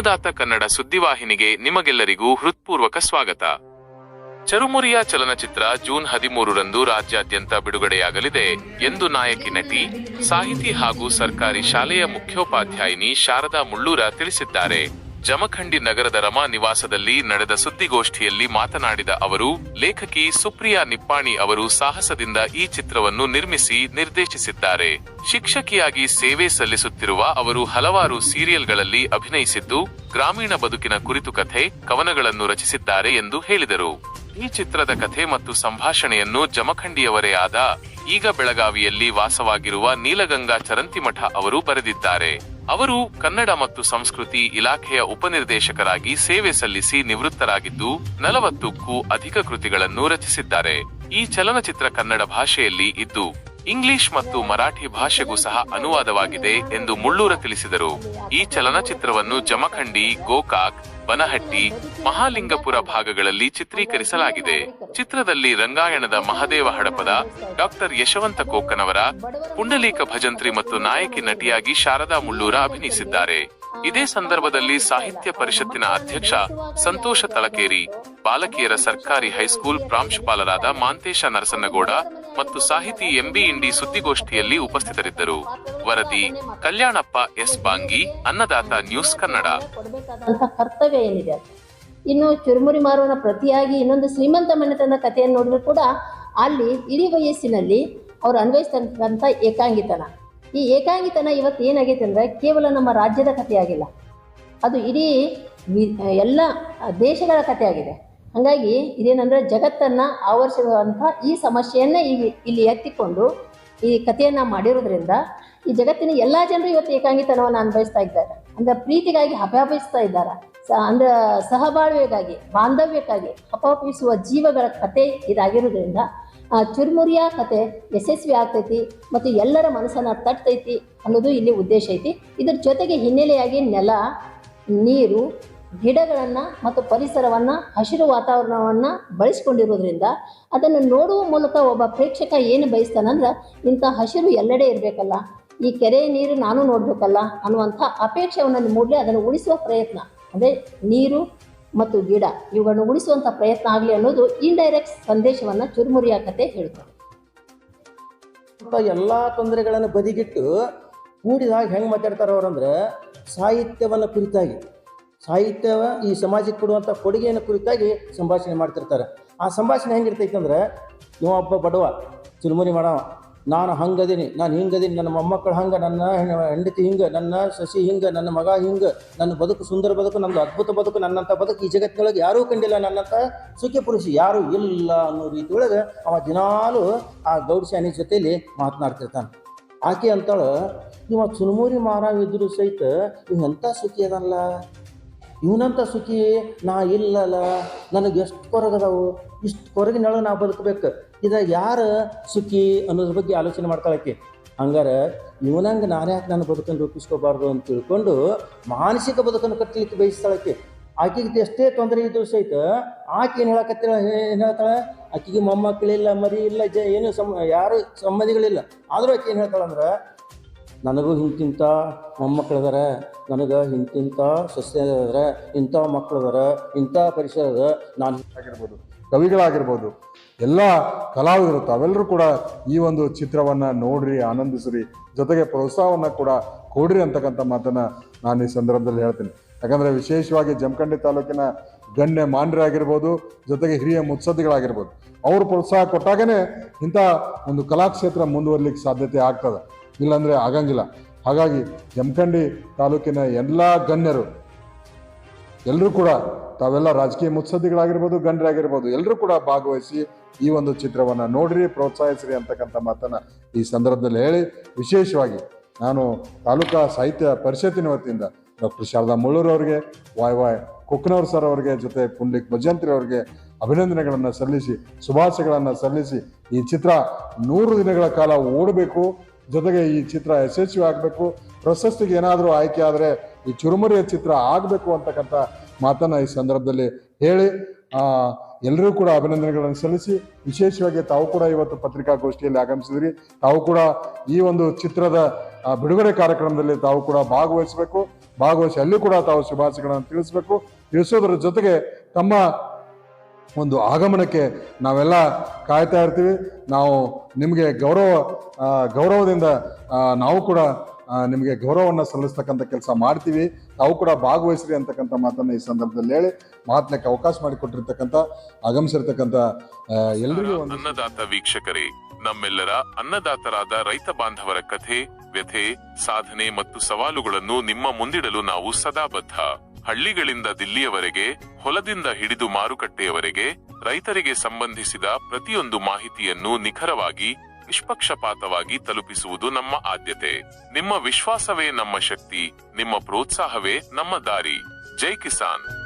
ಅನ್ನದಾತ ಕನ್ನಡ ಸುದ್ದಿವಾಹಿನಿಗೆ ನಿಮಗೆಲ್ಲರಿಗೂ ಹೃತ್ಪೂರ್ವಕ ಸ್ವಾಗತ. ಚರುಮುರಿಯ ಚಲನಚಿತ್ರ ಜೂನ್ ಹದಿಮೂರರಂದು ರಾಜ್ಯಾದ್ಯಂತ ಬಿಡುಗಡೆಯಾಗಲಿದೆ ಎಂದು ನಾಯಕಿ ನಟಿ, ಸಾಹಿತಿ ಹಾಗೂ ಸರ್ಕಾರಿ ಶಾಲೆಯ ಮುಖ್ಯೋಪಾಧ್ಯಾಯಿನಿ ಶಾರದಾ ಮುಳ್ಳೂರ ತಿಳಿಸಿದ್ದಾರೆ. ಜಮಖಂಡಿ ನಗರದ ರಮಾ ನಿವಾಸದಲ್ಲಿ ನಡೆದ ಸುದ್ದಿಗೋಷ್ಠಿಯಲ್ಲಿ ಮಾತನಾಡಿದ ಅವರು, ಲೇಖಕಿ ಸುಪ್ರಿಯಾ ನಿಪ್ಪಾಣಿ ಅವರು ಸಾಹಸದಿಂದ ಈ ಚಿತ್ರವನ್ನು ನಿರ್ಮಿಸಿ ನಿರ್ದೇಶಿಸಿದ್ದಾರೆ. ಶಿಕ್ಷಕಿಯಾಗಿ ಸೇವೆ ಸಲ್ಲಿಸುತ್ತಿರುವ ಅವರು ಹಲವಾರು ಸೀರಿಯಲ್ಗಳಲ್ಲಿ ಅಭಿನಯಿಸಿದ್ದು, ಗ್ರಾಮೀಣ ಬದುಕಿನ ಕುರಿತು ಕಥೆ, ಕವನಗಳನ್ನು ರಚಿಸಿದ್ದಾರೆ ಎಂದು ಹೇಳಿದರು. ಈ ಚಿತ್ರದ ಕಥೆ ಮತ್ತು ಸಂಭಾಷಣೆಯನ್ನು ಜಮಖಂಡಿಯವರೇ ಆದ ಈಗ ಬೆಳಗಾವಿಯಲ್ಲಿ ವಾಸವಾಗಿರುವ ನೀಲಗಂಗಾ ಚರಂತಿಮಠ ಅವರು ಬರೆದಿದ್ದಾರೆ. ಅವರು ಕನ್ನಡ ಮತ್ತು ಸಂಸ್ಕೃತಿ ಇಲಾಖೆಯ ಉಪನಿರ್ದೇಶಕರಾಗಿ ಸೇವೆ ಸಲ್ಲಿಸಿ ನಿವೃತ್ತರಾಗಿದ್ದು ನಲವತ್ತಕ್ಕೂ ಅಧಿಕ ಕೃತಿಗಳನ್ನು ರಚಿಸಿದ್ದಾರೆ. ಈ ಚಲನಚಿತ್ರ ಕನ್ನಡ ಭಾಷೆಯಲ್ಲಿ ಇದ್ದು ಇಂಗ್ಲಿಷ್ ಮತ್ತು ಮರಾಠಿ ಭಾಷೆಗೂ ಸಹ ಅನುವಾದವಾಗಿದೆ ಎಂದು ಮುಳ್ಳೂರ ತಿಳಿಸಿದರು. ಈ ಚಲನಚಿತ್ರವನ್ನು ಜಮಖಂಡಿ, ಗೋಕಾಕ್, ಬನಹಟ್ಟಿ, ಮಹಾಲಿಂಗಪುರ ಭಾಗಗಳಲ್ಲಿ ಚಿತ್ರೀಕರಿಸಲಾಗಿದೆ. ಚಿತ್ರದಲ್ಲಿ ರಂಗಾಯಣದ ಮಹದೇವ ಹಡಪದ ಡಾಕ್ಟರ್ ಯಶವಂತ ಕೋಕನವರ ಪುಂಡಲೀಕ ಭಜಂತ್ರಿ ಮತ್ತು ನಾಯಕಿ ನಟಿಯಾಗಿ ಶಾರದಾ ಮುಳ್ಳೂರ ಅಭಿನಯಿಸಿದ್ದಾರೆ. ಇದೇ ಸಂದರ್ಭದಲ್ಲಿ ಸಾಹಿತ್ಯ ಪರಿಷತ್ತಿನ ಅಧ್ಯಕ್ಷ ಸಂತೋಷ ತಳಕೇರಿ, ಬಾಲಕಿಯರ ಸರ್ಕಾರಿ ಹೈಸ್ಕೂಲ್ ಪ್ರಾಂಶುಪಾಲರಾದ ಮಾಂತೇಶ ನರಸನ್ನಗೌಡ ಮತ್ತು ಸಾಹಿತಿ ಎಂಬಿ ಇಂಡಿ ಸುದ್ದಿಗೋಷ್ಠಿಯಲ್ಲಿ ಉಪಸ್ಥಿತರಿದ್ದರು. ವರದಿ, ಕಲ್ಯಾಣಪ್ಪ ಎಸ್ ಬಾಂಗಿ, ಅನ್ನದಾತ ನ್ಯೂಸ್ ಕನ್ನಡ. ಕರ್ತವ್ಯ ಏನಿದೆ ಇನ್ನು ಚುರುಮುರಿ ಮಾರುವನ ಪ್ರತಿಯಾಗಿ ಇನ್ನೊಂದು ಶ್ರೀಮಂತ ಮನೆತನದ ಕಥೆಯನ್ನು ನೋಡಿದ್ರು ಕೂಡ ಅಲ್ಲಿ ಇಡೀ ವಯಸ್ಸಿನಲ್ಲಿ ಅವರು ಅನ್ವಯಿಸ್ತಕ್ಕಂಥ ಏಕಾಂಗಿತನ. ಈ ಏಕಾಂಗಿತನ ಇವತ್ತು ಏನಾಗೈತೆ ಅಂದರೆ ಕೇವಲ ನಮ್ಮ ರಾಜ್ಯದ ಕಥೆಯಾಗಿಲ್ಲ. ಅದು ಇಡೀ ಎಲ್ಲ ದೇಶಗಳ ಕಥೆಯಾಗಿದೆ. ಹಾಗಾಗಿ ಇದೇನಂದ್ರೆ ಜಗತ್ತನ್ನು ಆವರಿಸಿರುವಂಥ ಈ ಸಮಸ್ಯೆಯನ್ನೇ ಈ ಇಲ್ಲಿ ಎತ್ತಿಕೊಂಡು ಈ ಕಥೆಯನ್ನು ಮಾಡಿರೋದ್ರಿಂದ ಈ ಜಗತ್ತಿನ ಎಲ್ಲ ಜನರು ಇವತ್ತು ಏಕಾಂಗಿತನವನ್ನು ಅನುಭವಿಸ್ತಾ ಇದ್ದಾರೆ. ಅಂದರೆ ಪ್ರೀತಿಗಾಗಿ ಹಪಾಪಿಸ್ತಾ ಇದ್ದಾರೆ. ಅಂದರೆ ಸಹಬಾಳ್ವೆಗಾಗಿ, ಬಾಂಧವ್ಯಕ್ಕಾಗಿ ಹಪಾಪಿಸುವ ಜೀವಗಳ ಕತೆ ಇದಾಗಿರೋದ್ರಿಂದ ಚುರುಮುರಿಯ ಕತೆ ಯಶಸ್ವಿ ಆಗ್ತೈತಿ ಮತ್ತು ಎಲ್ಲರ ಮನಸ್ಸನ್ನು ತಟ್ತೈತಿ ಅನ್ನೋದು ಇಲ್ಲಿ ಉದ್ದೇಶ ಐತಿ. ಇದ್ರ ಜೊತೆಗೆ ಹಿನ್ನೆಲೆಯಾಗಿ ನೆಲ, ನೀರು ಗಿಡಗಳನ್ನು ಮತ್ತು ಪರಿಸರವನ್ನು, ಹಸಿರು ವಾತಾವರಣವನ್ನು ಬಳಸ್ಕೊಂಡಿರೋದ್ರಿಂದ ಅದನ್ನು ನೋಡುವ ಮೂಲಕ ಒಬ್ಬ ಪ್ರೇಕ್ಷಕ ಏನು ಬಯಸ್ತಾನಂದ್ರೆ ಇಂಥ ಹಸಿರು ಎಲ್ಲೆಡೆ ಇರಬೇಕಲ್ಲ, ಈ ಕೆರೆ ನೀರು ನಾನು ನೋಡಬೇಕಲ್ಲ ಅನ್ನುವಂಥ ಅಪೇಕ್ಷೆಯನ್ನು ಮೂಡಲಿ ಅದನ್ನು ಉಳಿಸುವ ಪ್ರಯತ್ನ. ಅದೇ ನೀರು ಮತ್ತು ಗಿಡ ಇವುಗಳನ್ನು ಉಳಿಸುವಂಥ ಪ್ರಯತ್ನ ಆಗಲಿ ಅನ್ನೋದು ಇಂಡೈರೆಕ್ಟ್ ಸಂದೇಶವನ್ನು ಚುರುಮುರಿಯ ಕತೆ ಹೇಳ್ತಾರೆ. ಎಲ್ಲ ತೊಂದರೆಗಳನ್ನು ಬದಿಗಿಟ್ಟು ಕೂಡಿದಾಗ ಹೆಂಗೆ ಮಾತಾಡ್ತಾರೆ ಅವರಂದ್ರೆ ಸಾಹಿತ್ಯವನ್ನು ಕುರಿತಾಗಿ. ಸಾಹಿತ್ಯವ ಈ ಸಮಾಜಕ್ಕೆ ಕೊಡುವಂಥ ಕೊಡುಗೆಯನ್ನು ಕುರಿತಾಗಿ ಸಂಭಾಷಣೆ ಮಾಡ್ತಿರ್ತಾರೆ. ಆ ಸಂಭಾಷಣೆ ಹೆಂಗಿರ್ತೈತೆ ಅಂದ್ರೆ ಇವ ಒಬ್ಬ ಬಡವ, ಚುರುಮುರಿ ಮಾಡವ, ನಾನು ಹಂಗದೀನಿ, ನಾನು ಹಿಂಗದೀನಿ, ನನ್ನ ಮೊಮ್ಮಕ್ಕಳು ಹಂಗೆ, ನನ್ನ ಹೆಂಡತಿ ಹಿಂಗೆ, ನನ್ನ ಸಸಿ ಹಿಂಗೆ, ನನ್ನ ಮಗ ಹಿಂಗೆ, ನನ್ನ ಬದುಕು ಸುಂದರ ಬದುಕು ನನ್ನದು ಅದ್ಭುತ ಬದುಕು ನನ್ನಂಥ ಬದುಕು ಈ ಜಗತ್ತಿನೊಳಗೆ ಯಾರೂ ಕಂಡಿಲ್ಲ ನನ್ನಂಥ ಸುಖಿ ಪುರುಷ ಯಾರೂ ಇಲ್ಲ ಅನ್ನೋ ರೀತಿ ಒಳಗೆ ಅವ ದಿನಾಲು ಆ ಗೌಡ್ಶಾನಿ ಜೊತೆಯಲ್ಲಿ ಮಾತನಾಡ್ತಿರ್ತಾನೆ. ಆಕೆ ಅಂತಾಳು, ಇವ ಚುರುಮುರಿ ಮಾರಾವಿದ್ರು ಸಹಿತ ಇವ್ ಎಂಥ ಸುಖಿ ಅದಲ್ಲ ಇವನಂತ ಸುಖಿ, ನಾ ಇಲ್ಲಲ್ಲ ನನಗೆ ಎಷ್ಟು ಕೊರಗದವು ಇಷ್ಟು ಕೊರಗಿನೊಳಗೆ ನಾ ಬದುಕಬೇಕು. ಇದಾಗ ಯಾರು ಸುಖಿ ಅನ್ನೋದ್ರ ಬಗ್ಗೆ ಆಲೋಚನೆ ಮಾಡ್ಕೊಳಕ್ಕೆ? ಹಂಗಾರೆ ಇವನಂಗೆ ನಾನು ಯಾಕೆ ನನ್ನ ಬದುಕನ್ನು ರೂಪಿಸ್ಕೋಬಾರ್ದು ಅಂತ ತಿಳ್ಕೊಂಡು ಮಾನಸಿಕ ಬದುಕನ್ನು ಕಟ್ಟಲಿಕ್ಕೆ ಬಯಸ್ತಾಳಕ್ಕೆ. ಆಕೆಗೆ ಎಷ್ಟೇ ತೊಂದರೆ ಇದ್ರು ಸಹಿತ ಆಕೆ ಏನು ಹೇಳಕತ್ತಿರ ಏನು ಹೇಳ್ತಾಳೆ? ಆಕೆಗೆ ಮೊಮ್ಮಕ್ಕಳಿಲ್ಲ ಮರಿ ಇಲ್ಲ ಜ ಏನು ಸಂ ಯಾರು ಸಂಬಂಧಿಗಳಿಲ್ಲ. ಆದರೂ ಆಕೆ ಏನು ಹೇಳ್ತಾಳೆ ಅಂದ್ರೆ ನನಗೂ ಇಂತಿಂಥ ಮೊಮ್ಮಕ್ಕಳಿದಾರೆ, ನನಗೆ ಇಂತಿಂಥ ಸಸ್ಯ ಅದಾರ ಇಂಥ ಮಕ್ಕಳಿದಾರೆ, ಇಂಥ ಪರಿಸರ ನಾನು ಆಗಿರ್ಬೋದು. ಕವಿಗಳಾಗಿರ್ಬೋದು, ಎಲ್ಲ ಕಲಾವಿದರು ತಾವೆಲ್ಲರೂ ಕೂಡ ಈ ಒಂದು ಚಿತ್ರವನ್ನು ನೋಡ್ರಿ, ಆನಂದಿಸ್ರಿ, ಜೊತೆಗೆ ಪ್ರೋತ್ಸಾಹವನ್ನು ಕೂಡ ಕೊಡ್ರಿ ಅಂತಕ್ಕಂಥ ಮಾತನ್ನು ನಾನು ಈ ಸಂದರ್ಭದಲ್ಲಿ ಹೇಳ್ತೀನಿ. ಯಾಕಂದರೆ ವಿಶೇಷವಾಗಿ ಜಮಖಂಡಿ ತಾಲೂಕಿನ ಗಣ್ಯ ಮಾನ್ಯರಾಗಿರ್ಬೋದು ಜೊತೆಗೆ ಹಿರಿಯ ಮುತ್ಸದ್ದಿಗಳಾಗಿರ್ಬೋದು. ಅವರು ಪ್ರೋತ್ಸಾಹ ಕೊಟ್ಟಾಗೇ ಇಂಥ ಒಂದು ಕಲಾಕ್ಷೇತ್ರ ಮುಂದುವರ್ಲಿಕ್ಕೆ ಸಾಧ್ಯತೆ ಆಗ್ತದೆ. ಇಲ್ಲಾಂದರೆ ಆಗಂಗಿಲ್ಲ. ಹಾಗಾಗಿ ಜಮಖಂಡಿ ತಾಲೂಕಿನ ಎಲ್ಲ ಗಣ್ಯರು ಎಲ್ಲರೂ ಕೂಡ ತಾವೆಲ್ಲ ರಾಜಕೀಯ ಮುತ್ಸದ್ದಿಗಳಾಗಿರ್ಬೋದು, ಗಣ್ಯರಾಗಿರ್ಬೋದು ಎಲ್ಲರೂ ಕೂಡ ಭಾಗವಹಿಸಿ ಈ ಒಂದು ಚಿತ್ರವನ್ನು ನೋಡ್ರಿ, ಪ್ರೋತ್ಸಾಹಿಸ್ರಿ ಅಂತಕ್ಕಂಥ ಮಾತನ್ನ ಈ ಸಂದರ್ಭದಲ್ಲಿ ಹೇಳಿ, ವಿಶೇಷವಾಗಿ ನಾನು ತಾಲೂಕಾ ಸಾಹಿತ್ಯ ಪರಿಷತ್ತಿನ ವತಿಯಿಂದ ಡಾಕ್ಟರ್ ಶಾರದಾ ಮುಳ್ಳೂರು ಅವರಿಗೆ, ವಾಯ್ ವಾಯ್ ಕುಕ್ನವ್ರ ಸರ್ ಅವರಿಗೆ ಜೊತೆ ಪುಂಡಿಕ್ ಭಜಂತ್ರಿ ಅವರಿಗೆ ಅಭಿನಂದನೆಗಳನ್ನು ಸಲ್ಲಿಸಿ, ಶುಭಾಶಯಗಳನ್ನು ಸಲ್ಲಿಸಿ ಈ ಚಿತ್ರ ನೂರು ದಿನಗಳ ಕಾಲ ಓಡಬೇಕು. ಜೊತೆಗೆ ಈ ಚಿತ್ರ ಯಶಸ್ವಿ ಆಗಬೇಕು. ಪ್ರಶಸ್ತಿಗೆ ಏನಾದರೂ ಆಯ್ಕೆ ಆದರೆ ಈ ಚುರುಮುರಿಯ ಚಿತ್ರ ಆಗಬೇಕು ಅಂತಕ್ಕಂಥ ಮಾತನ್ನು ಈ ಸಂದರ್ಭದಲ್ಲಿ ಹೇಳಿ. ಎಲ್ಲರೂ ಕೂಡ ಅಭಿನಂದನೆಗಳನ್ನು ಸಲ್ಲಿಸಿ. ವಿಶೇಷವಾಗಿ ತಾವು ಕೂಡ ಇವತ್ತು ಪತ್ರಿಕಾಗೋಷ್ಠಿಯಲ್ಲಿ ಆಗಮಿಸಿದ್ರಿ. ತಾವು ಕೂಡ ಈ ಒಂದು ಚಿತ್ರದ ಬಿಡುಗಡೆ ಕಾರ್ಯಕ್ರಮದಲ್ಲಿ ತಾವು ಕೂಡ ಭಾಗವಹಿಸಬೇಕು. ಭಾಗವಹಿಸಿ ಅಲ್ಲಿ ಕೂಡ ತಾವು ಶುಭಾಶಯಗಳನ್ನು ತಿಳಿಸಬೇಕು. ತಿಳಿಸೋದ್ರ ಜೊತೆಗೆ ತಮ್ಮ ಒಂದು ಆಗಮನಕ್ಕೆ ನಾವೆಲ್ಲ ಕಾಯ್ತಾ ಇರ್ತೀವಿ. ನಾವು ನಿಮಗೆ ಗೌರವ ಗೌರವದಿಂದ ನಾವು ಕೂಡ ನಿಮಗೆ ಗೌರವವನ್ನು ಸಲ್ಲಿಸ್ತಕ್ಕಂಥ ಕೆಲಸ ಮಾಡ್ತೀವಿ. ತಾವು ಕೂಡ ಭಾಗವಹಿಸ್ರಿ ಅಂತಕ್ಕಂಥ ಮಾತನ್ನು ಈ ಸಂದರ್ಭದಲ್ಲಿ ಹೇಳಿ, ಮಾತನಕ್ಕೆ ಅವಕಾಶ ಮಾಡಿಕೊಟ್ಟಿರ್ತಕ್ಕಂಥ, ಆಗಮಿಸಿರ್ತಕ್ಕಂಥ ಎಲ್ಲರಿಗೂ ಅನ್ನದಾತ ವೀಕ್ಷಕರೇ, ನಮ್ಮೆಲ್ಲರ ಅನ್ನದಾತರಾದ ರೈತ ಬಾಂಧವರ ಕಥೆ, ವ್ಯಥೆ, ಸಾಧನೆ ಮತ್ತು ಸವಾಲುಗಳನ್ನು ನಿಮ್ಮ ಮುಂದಿಡಲು ನಾವು ಸದಾ ಬದ್ಧ. ಹಳ್ಳಿಗಳಿಂದ ದಿಲ್ಲಿಯವರೆಗೆ, ಹೊಲದಿಂದ ಹಿಡಿದು ಮಾರುಕಟ್ಟೆಯವರೆಗೆ ರೈತರಿಗೆ ಸಂಬಂಧಿಸಿದ ಪ್ರತಿಯೊಂದು ಮಾಹಿತಿಯನ್ನು ನಿಖರವಾಗಿ, ನಿಷ್ಪಕ್ಷಪಾತವಾಗಿ ತಲುಪಿಸುವುದು ನಮ್ಮ ಆದ್ಯತೆ. ನಿಮ್ಮ ವಿಶ್ವಾಸವೇ ನಮ್ಮ ಶಕ್ತಿ, ನಿಮ್ಮ ಪ್ರೋತ್ಸಾಹವೇ ನಮ್ಮ ದಾರಿ. ಜೈ ಕಿಸಾನ್.